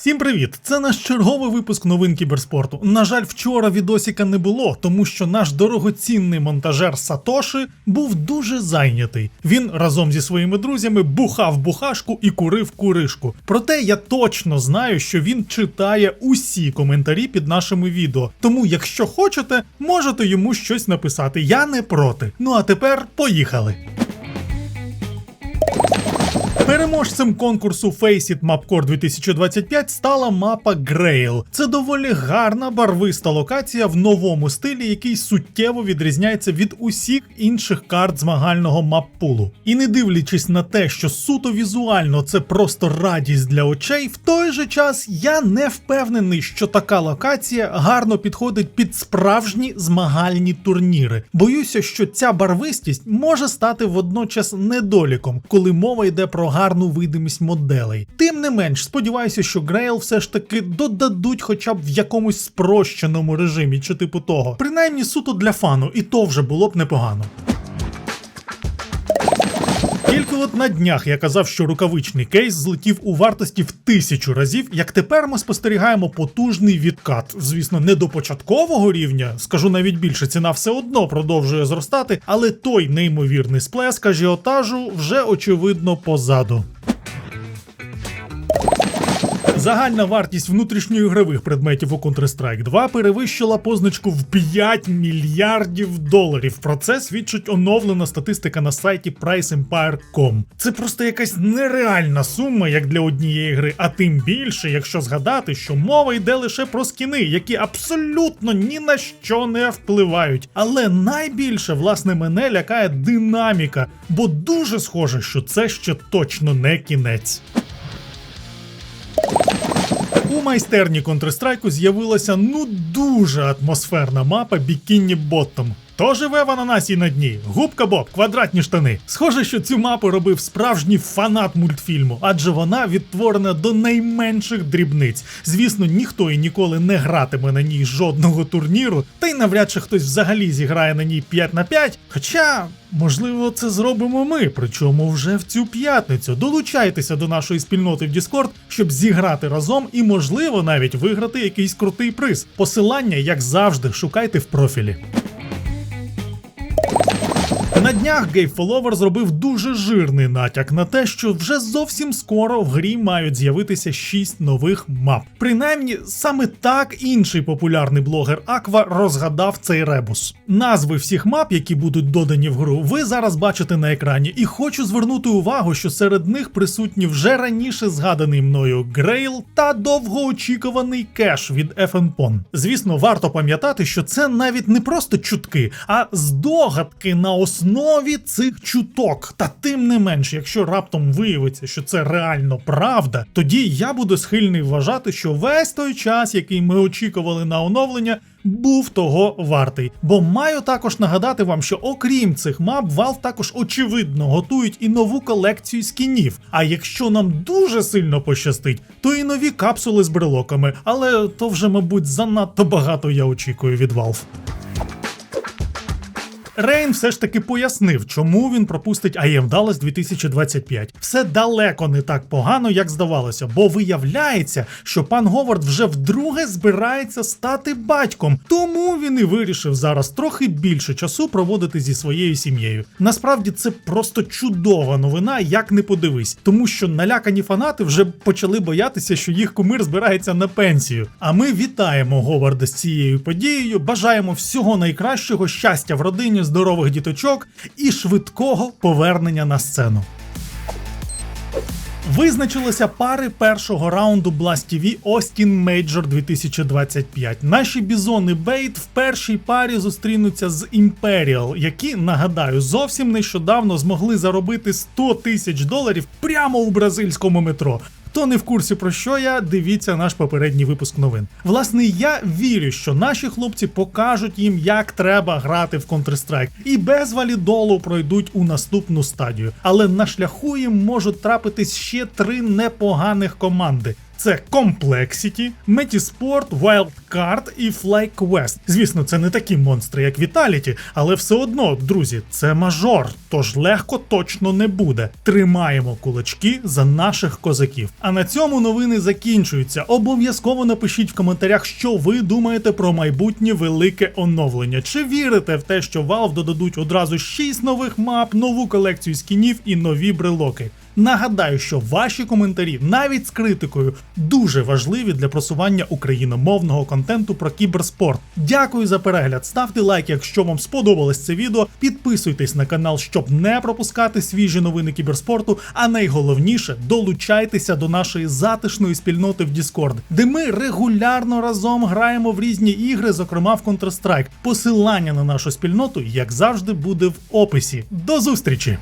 Всім привіт! Це наш черговий випуск новин кіберспорту. На жаль, вчора відосіка не було, тому що наш дорогоцінний монтажер Сатоши був дуже зайнятий. Він разом зі своїми друзями бухав бухашку і курив куришку. Проте я точно знаю, що він читає усі коментарі під нашими відео. Тому, якщо хочете, можете йому щось написати. Я не проти. Ну а тепер поїхали. Переможцем конкурсу Faceit Mapcore 2025 стала мапа Grail. Це доволі гарна барвиста локація в новому стилі, який суттєво відрізняється від усіх інших карт змагального маппулу. І не дивлячись на те, що суто візуально це просто радість для очей, в той же час я не впевнений, що така локація гарно підходить під справжні змагальні турніри. Боюся, що ця барвистість може стати водночас недоліком, коли мова йде про гарну видимість моделей. Тим не менш, сподіваюся, що Грейл все ж таки додадуть хоча б в якомусь спрощеному режимі чи типу того. Принаймні суто для фану, і то вже було б непогано. От на днях я казав, що рукавичний кейс злетів у вартості в тисячу разів, як тепер ми спостерігаємо потужний відкат. Звісно, не до початкового рівня, скажу навіть більше, ціна все одно продовжує зростати, але той неймовірний сплеск ажіотажу вже очевидно позаду. Загальна вартість внутрішньоігрових предметів у Counter-Strike 2 перевищила позначку в 5 мільярдів доларів. Про це свідчить оновлена статистика на сайті PriceEmpire.com. Це просто якась нереальна сума, як для однієї гри, а тим більше, якщо згадати, що мова йде лише про скіни, які абсолютно ні на що не впливають. Але найбільше, власне, мене лякає динаміка, бо дуже схоже, що це ще точно не кінець. У майстерні Counter-Strike з'явилася ну дуже атмосферна мапа Бікінні Боттом. То живе в ананасі на дні, губка Боб, квадратні штани. Схоже, що цю мапу робив справжній фанат мультфільму, адже вона відтворена до найменших дрібниць. Звісно, ніхто і ніколи не гратиме на ній жодного турніру, та й навряд чи хтось взагалі зіграє на ній 5 на 5. Хоча, можливо, це зробимо ми, причому вже в цю п'ятницю. Долучайтеся до нашої спільноти в Discord, щоб зіграти разом і, можливо, навіть виграти якийсь крутий приз. Посилання, як завжди, шукайте в профілі. На днях Гейб Фоловер зробив дуже жирний натяк на те, що вже зовсім скоро в грі мають з'явитися 6 нових мап. Принаймні, саме так інший популярний блогер Аква розгадав цей ребус. Назви всіх мап, які будуть додані в гру, ви зараз бачите на екрані, і хочу звернути увагу, що серед них присутні вже раніше згаданий мною Грейл та довгоочікуваний кеш від FNPON. Звісно, варто пам'ятати, що це навіть не просто чутки, а здогадки на основі основі цих чуток. Та тим не менш, якщо раптом виявиться, що це реально правда, тоді я буду схильний вважати, що весь той час, який ми очікували на оновлення, був того вартий. Бо маю також нагадати вам, що окрім цих мап, Valve також очевидно готують і нову колекцію скінів. А якщо нам дуже сильно пощастить, то і нові капсули з брелоками. Але то вже, мабуть, занадто багато я очікую від Valve. Рейн все ж таки пояснив, чому він пропустить IEM Dallas 2025. Все далеко не так погано, як здавалося, бо виявляється, що пан Говард вже вдруге збирається стати батьком, тому він і вирішив зараз трохи більше часу проводити зі своєю сім'єю. Насправді це просто чудова новина, як не подивись, тому що налякані фанати вже почали боятися, що їх кумир збирається на пенсію. А ми вітаємо Говарда з цією подією, бажаємо всього найкращого, щастя в родині здорових діточок і швидкого повернення на сцену. Визначилися пари першого раунду Blast TV Austin Major 2025. Наші бізони Бейт в першій парі зустрінуться з Imperial, які, нагадаю, зовсім нещодавно змогли заробити 100 тисяч доларів прямо у бразильському метро. Хто не в курсі про що я, дивіться наш попередній випуск новин. Власне, я вірю, що наші хлопці покажуть їм, як треба грати в Counter-Strike, і без валідолу пройдуть у наступну стадію. Але на шляху їм можуть трапитись ще три непоганих команди. Це Complexity, Metisport, Wildcard і FlyQuest. Звісно, це не такі монстри, як Vitality, але все одно, друзі, це мажор, тож легко точно не буде. Тримаємо кулачки за наших козаків. А на цьому новини закінчуються. Обов'язково напишіть в коментарях, що ви думаєте про майбутнє велике оновлення. Чи вірите в те, що Valve додадуть одразу 6 нових мап, нову колекцію скінів і нові брелоки? Нагадаю, що ваші коментарі, навіть з критикою, дуже важливі для просування україномовного контенту про кіберспорт. Дякую за перегляд. Ставте лайк, якщо вам сподобалось це відео. Підписуйтесь на канал, щоб не пропускати свіжі новини кіберспорту. А найголовніше долучайтеся до нашої затишної спільноти в Discord, де ми регулярно разом граємо в різні ігри, зокрема в Counter-Strike. Посилання на нашу спільноту, як завжди, буде в описі. До зустрічі!